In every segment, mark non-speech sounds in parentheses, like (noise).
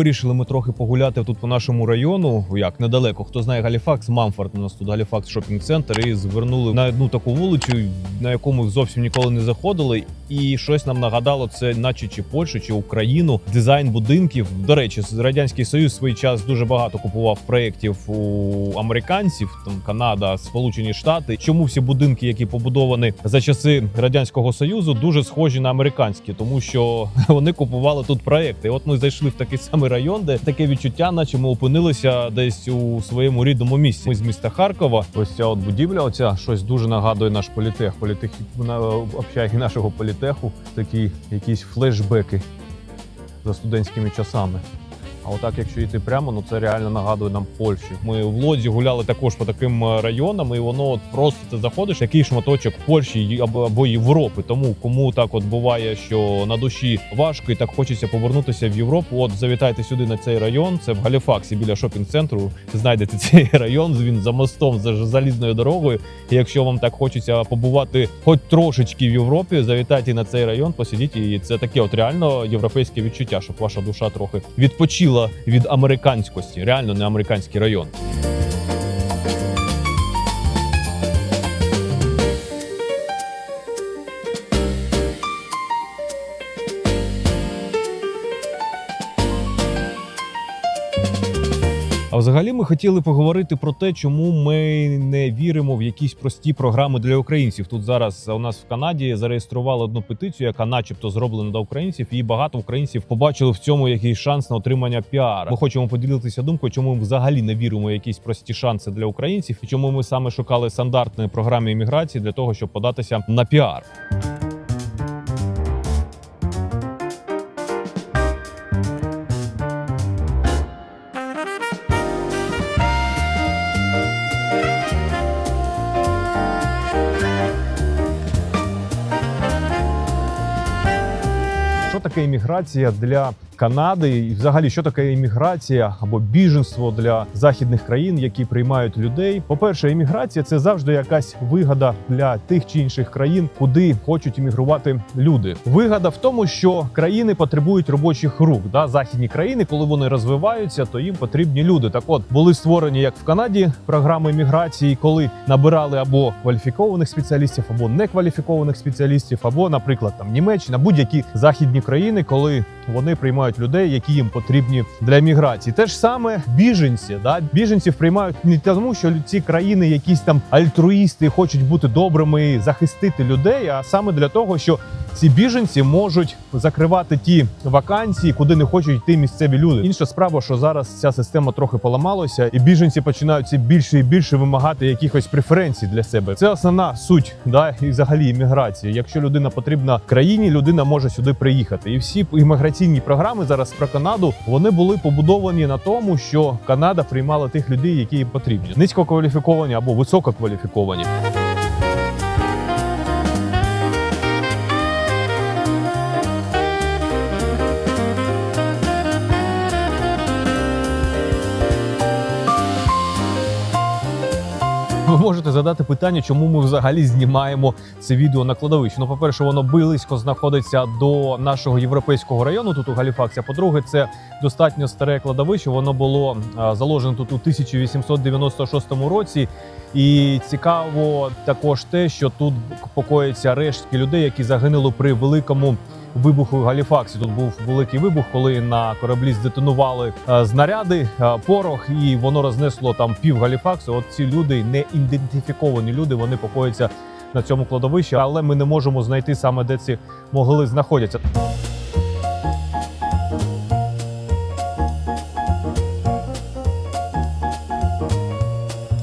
Вирішили ми трохи погуляти тут по нашому району. Як недалеко. Хто знає Галіфакс, Мамфорд у нас тут Галіфакс шопінг центр. І звернули на одну таку вулицю, на яку ми зовсім ніколи не заходили. І щось нам нагадало, це наче чи Польщу, чи Україну. Дизайн будинків. До речі, радянський союз свій час дуже багато купував проєктів у американців, там Канада, Сполучені Штати. Чому всі будинки, які побудовані за часи радянського союзу, дуже схожі на американські, тому що (laughs) вони купували тут проекти. От ми зайшли в такий самий район, де таке відчуття, наче ми опинилися десь у своєму рідному місці. Ми з міста Харкова. Ось ця от будівля, оця щось дуже нагадує наш політех. Політех общагі нашого політеху. Такі якісь флешбеки за студентськими часами. А отак, якщо йти прямо, ну це реально нагадує нам Польщу. Ми в Лодзі гуляли також по таким е, районам, і воно от просто ти заходиш, такий шматочок Польщі або Європи. Тому кому так от буває, що на душі важко і так хочеться повернутися в Європу. От завітайте сюди на цей район. Це в Галіфаксі біля шопінг-центру. Знайдете цей (laughs) район. Він за мостом за залізною дорогою. І якщо вам так хочеться побувати хоч трошечки в Європі, завітайте на цей район, посидіть. І це таке от реально європейське відчуття, щоб ваша душа трохи відпочила від американськості. Реально не американський район. Взагалі ми хотіли поговорити про те, чому ми не віримо в якісь прості програми для українців. Тут зараз у нас в Канаді зареєстрували одну петицію, яка, начебто, зроблена для українців, і багато українців побачили в цьому якийсь шанс на отримання піар. Ми хочемо поділитися думкою, чому ми взагалі не віримо в якісь прості шанси для українців, і чому ми саме шукали стандартні програми імміграції для того, щоб податися на піар. Що таке імміграція для Канади, і взагалі що таке імміграція або біженство для західних країн, які приймають людей? По-перше, імміграція це завжди якась вигода для тих чи інших країн, куди хочуть іммігрувати люди. Вигода в тому, що країни потребують робочих рук. Да? Західні країни, коли вони розвиваються, то їм потрібні люди. Так, от були створені як в Канаді програми імміграції, коли набирали або кваліфікованих спеціалістів, або некваліфікованих спеціалістів, або, наприклад, там Німеччина, будь-які західні країни, коли вони приймають людей, які їм потрібні для міграції. Те ж саме біженці. Да? Біженців приймають не тому, що ці країни якісь там альтруїсти хочуть бути добрими, і захистити людей, а саме для того, що ці біженці можуть закривати ті вакансії, куди не хочуть йти місцеві люди. Інша справа, що зараз ця система трохи поламалася, і біженці починають все більше і більше вимагати якихось преференцій для себе. Це основна суть, да і взагалі імміграції. Якщо людина потрібна країні, людина може сюди приїхати. І всі імміграційні програми зараз про Канаду вони були побудовані на тому, що Канада приймала тих людей, які їм потрібні, низькокваліфіковані або висококваліфіковані. Можете задати питання, чому ми взагалі знімаємо це відео на кладовищі. Ну, по-перше, воно близько знаходиться до нашого європейського району. Тут у Галіфаксі. По-друге, це достатньо старе кладовище. Воно було заложено тут у 1896 році. І цікаво також те, що тут покоїться рештки людей, які загинули при великому вибуху Галіфаксі. Тут був великий вибух, коли на кораблі здетонували е, знаряди, е, порох, і воно рознесло там пів Галіфаксу. От ці люди не ідентифіковані люди. Вони покояться на цьому кладовищі, але ми не можемо знайти саме де ці могили знаходяться.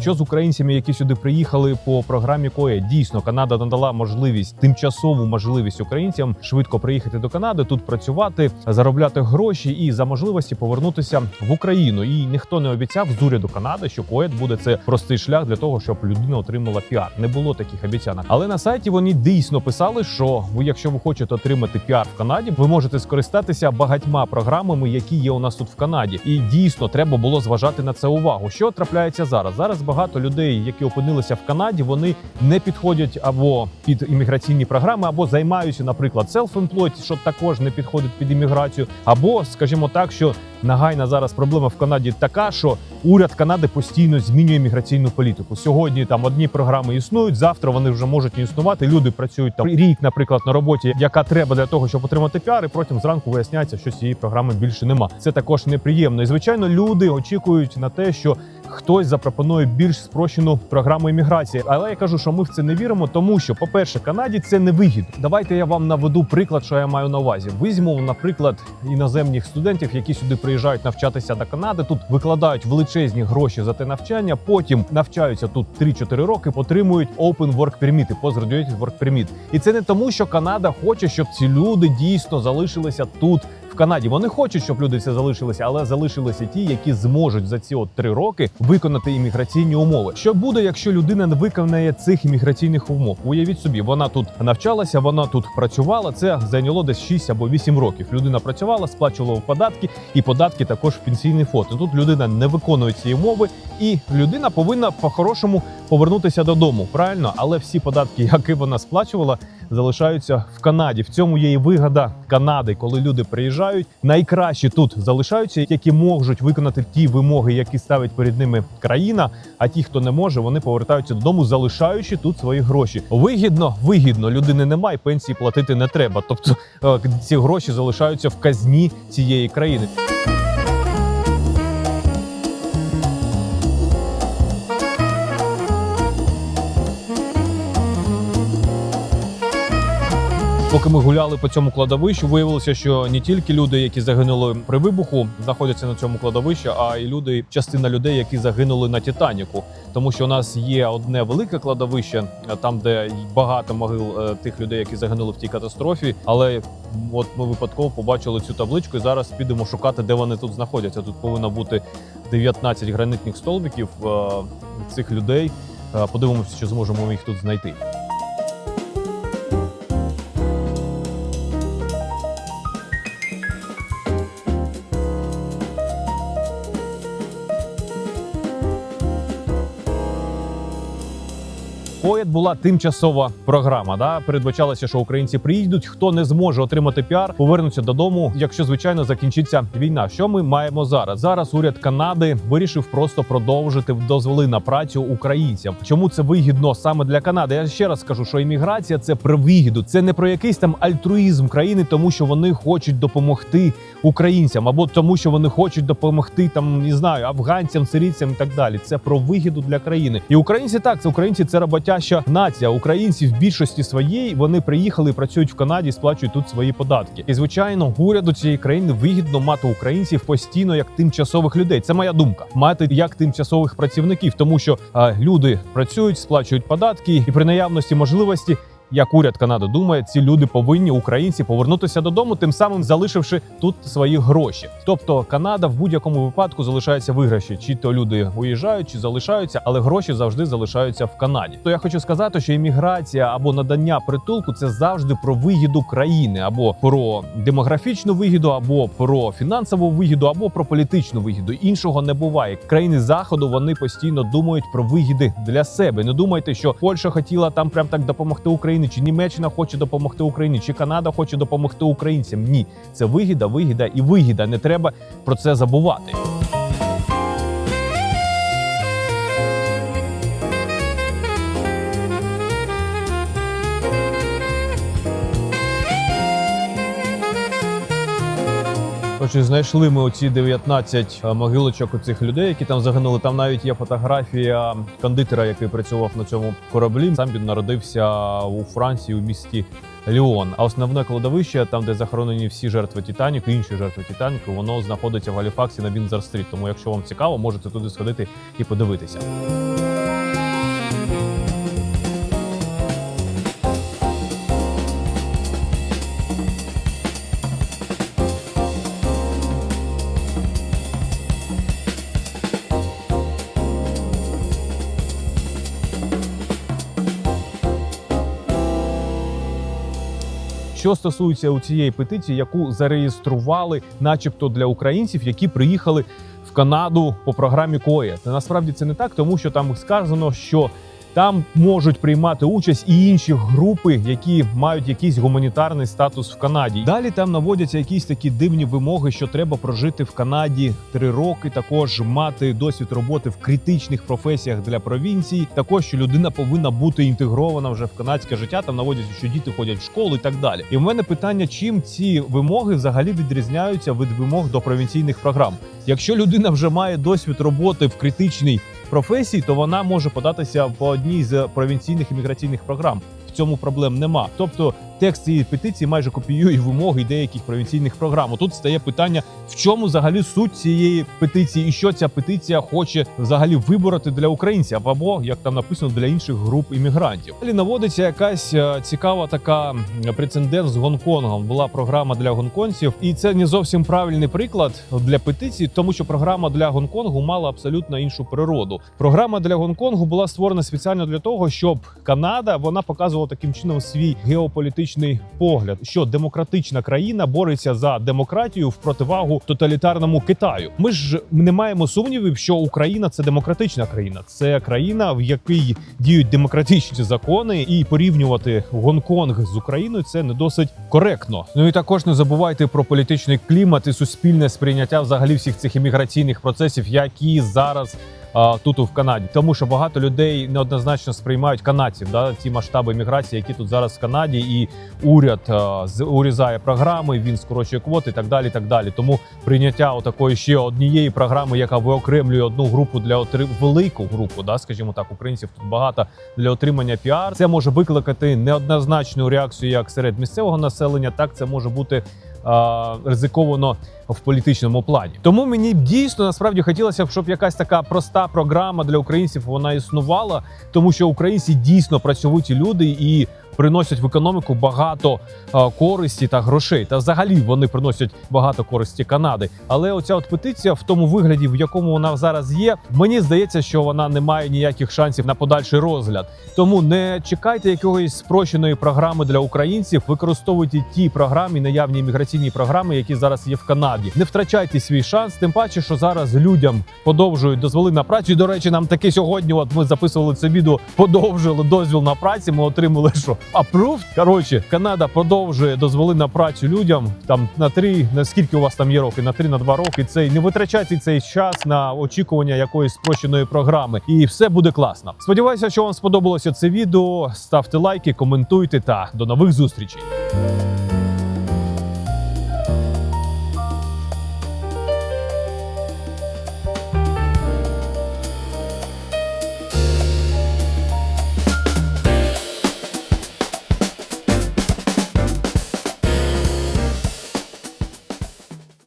Що з українцями, які сюди приїхали по програмі КОЕ? Дійсно, Канада надала можливість тимчасову можливість українцям швидко приїхати до Канади, тут працювати, заробляти гроші і за можливості повернутися в Україну. І ніхто не обіцяв з уряду Канади, що КОЕД буде це простий шлях для того, щоб людина отримала піар. Не було таких обіцянок. Але на сайті вони дійсно писали, що ви, якщо ви хочете отримати піар в Канаді, ви можете скористатися багатьма програмами, які є у нас тут в Канаді. І дійсно треба було зважати на це увагу. Що трапляється зараз? Зараз багато людей, які опинилися в Канаді, вони не підходять або під імміграційні програми, або займаються, наприклад, self-employed, що також не підходить під імміграцію, або, скажімо так, що нагайна зараз проблема в Канаді така, що уряд Канади постійно змінює міграційну політику. Сьогодні там одні програми існують, завтра вони вже можуть не існувати. Люди працюють там рік, наприклад, на роботі, яка треба для того, щоб отримати піар, і потім зранку виясняється, що цієї програми більше нема. Це також неприємно. І звичайно, люди очікують на те, що хтось запропонує більш спрощену програму імміграції. Але я кажу, що ми в це не віримо, тому що, по-перше, Канаді це не вигідно. Давайте я вам наведу приклад, що я маю на увазі. Візьму, наприклад, іноземних студентів, які сюди приїжджають навчатися до Канади. Тут викладають величезні гроші за те навчання. Потім навчаються тут 3-4 роки, отримують Open Work Permit, Postgraduate Work Permit. І це не тому, що Канада хоче, щоб ці люди дійсно залишилися тут. Канаді вони хочуть, щоб люди це залишилися, але залишилися ті, які зможуть за ці от три роки виконати імміграційні умови. Що буде, якщо людина не виконає цих імміграційних умов? Уявіть собі, вона тут навчалася, вона тут працювала. Це зайняло десь 6 або 8 років. Людина працювала, сплачувала податки, і податки також в пенсійний фонд. І Тут людина не виконує ці умови, і людина повинна по-хорошому повернутися додому. Правильно, але всі податки, які вона сплачувала, залишаються в Канаді. В цьому є і вигода Канади, коли люди приїжджають. Найкраще тут залишаються, які можуть виконати ті вимоги, які ставить перед ними країна. А ті, хто не може, вони повертаються додому, залишаючи тут свої гроші. Вигідно, вигідно. Людини немає, пенсії платити не треба. Тобто е, ці гроші залишаються в казні цієї країни. Поки ми гуляли по цьому кладовищу, виявилося, що не тільки люди, які загинули при вибуху, знаходяться на цьому кладовищі, а й люди, частина людей, які загинули на Титаніку. Тому що у нас є одне велике кладовище, е, там де багато могил е, тих людей, які загинули в тій катастрофі. Але от ми випадково побачили цю табличку, і зараз підемо шукати, де вони тут знаходяться. Тут повинно бути 19 гранитних столбиків е, цих людей. Подивимося, чи зможемо їх тут знайти. Поет була тимчасова програма. Да? Передбачалося, що українці приїдуть. Хто не зможе отримати піар, повернуться додому, якщо звичайно закінчиться війна. Що ми маємо зараз? Зараз уряд Канади вирішив просто продовжити дозволи на працю українцям. Чому це вигідно саме для Канади? Я ще раз скажу, що імміграція це про вигіду. Це не про якийсь там альтруїзм країни, тому що вони хочуть допомогти українцям, або тому, що вони хочуть допомогти там, не знаю, афганцям, сирійцям і так далі. Це про вигіду для країни. І українці так, це українці, це роботяща нація. Українці в більшості своєї вони приїхали, працюють в Канаді, сплачують тут свої податки. І звичайно, уряду цієї країни вигідно мати українців постійно як тимчасових людей. Це моя думка. Мати як тимчасових працівників, тому що а, люди працюють, сплачують податки, і при наявності можливості. Як уряд Канади думає, ці люди повинні українці повернутися додому, тим самим залишивши тут свої гроші. Тобто Канада в будь-якому випадку залишається виграші, чи то люди уїжджають, чи залишаються, але гроші завжди залишаються в Канаді. То я хочу сказати, що імміграція або надання притулку це завжди про вигіду країни, або про демографічну вигіду, або про фінансову вигіду, або про політичну вигіду. Іншого не буває. Країни заходу вони постійно думають про вигіди для себе. Не думайте, що Польща хотіла там прям так допомогти Україні, чи Німеччина хоче допомогти Україні, чи Канада хоче допомогти українцям. Ні, це вигіда, вигіда і вигіда. Не треба про це забувати. Отже, знайшли ми оці 19 могилочок у цих людей, які там загинули. Там навіть є фотографія кондитера, який працював на цьому кораблі. Сам він народився у Франції у місті Ліон. А основне кладовище, там де захоронені всі жертви Титаніку, інші жертви Титаніку, воно знаходиться в Галіфаксі на Вінзер-стріт. Тому, якщо вам цікаво, можете туди сходити і подивитися. Що стосується у цієї петиції, яку зареєстрували, начебто для українців, які приїхали в Канаду по програмі КОЄ. Насправді це не так, тому що там сказано, що Там можуть приймати участь і інші групи, які мають якийсь гуманітарний статус в Канаді. Далі там наводяться якісь такі дивні вимоги, що треба прожити в Канаді три роки. Також мати досвід роботи в критичних професіях для провінцій. Також що людина повинна бути інтегрована вже в канадське життя. Там наводяться, що діти ходять в школу і так далі. І в мене питання, чим ці вимоги взагалі відрізняються від вимог до провінційних програм. Якщо людина вже має досвід роботи в критичній професії, то вона може податися по одній з провінційних імміграційних програм. В цьому проблем нема. Тобто текст цієї петиції майже копіює вимоги деяких провінційних програм. Тут стає питання, в чому взагалі суть цієї петиції, і що ця петиція хоче взагалі вибороти для українців, або як там написано для інших груп іммігрантів. Далі наводиться якась е, цікава така прецедент з Гонконгом. Була програма для гонконців, і це не зовсім правильний приклад для петиції, тому що програма для Гонконгу мала абсолютно іншу природу. Програма для Гонконгу була створена спеціально для того, щоб Канада вона показувала таким чином свій геополітичний погляд, що демократична країна бореться за демократію в противагу тоталітарному Китаю. Ми ж не маємо сумнівів, що Україна це демократична країна. Це країна, в якій діють демократичні закони, і порівнювати Гонконг з Україною це не досить коректно. Ну і також не забувайте про політичний клімат і суспільне сприйняття взагалі всіх цих імміграційних процесів, які зараз. Тут в Канаді, тому що багато людей неоднозначно сприймають канадців, да ці масштаби міграції, які тут зараз в Канаді, і уряд урізає програми, він скорочує квоти і так далі. Так далі. Тому прийняття отакої ще однієї програми, яка виокремлює одну групу для отри... велику групу, да, скажімо так, українців тут багато для отримання піар. Це може викликати неоднозначну реакцію як серед місцевого населення, так це може бути а, ризиковано в політичному плані. Тому мені дійсно насправді хотілося б, щоб якась така проста програма для українців вона існувала, тому що українці дійсно працьовиті люди і. Приносять в економіку багато а, користі та грошей. Та взагалі вони приносять багато користі Канади. Але оця от петиція в тому вигляді, в якому вона зараз є, мені здається, що вона не має ніяких шансів на подальший розгляд. Тому не чекайте якоїсь спрощеної програми для українців. Використовуйте ті програми, наявні міграційні програми, які зараз є в Канаді. Не втрачайте свій шанс. Тим паче, що зараз людям подовжують дозволи на працю. До речі, нам таке сьогодні. От ми записували це відео, подовжили дозвіл на працю. Ми отримали що approved. Коротше, Канада продовжує дозволи на працю людям там на три. На скільки у вас там є роки? На три, на два роки. Цей не витрачайте цей час на очікування якоїсь спрощеної програми, і все буде класно. Сподіваюся, що вам сподобалося це відео. Ставте лайки, коментуйте та до нових зустрічей.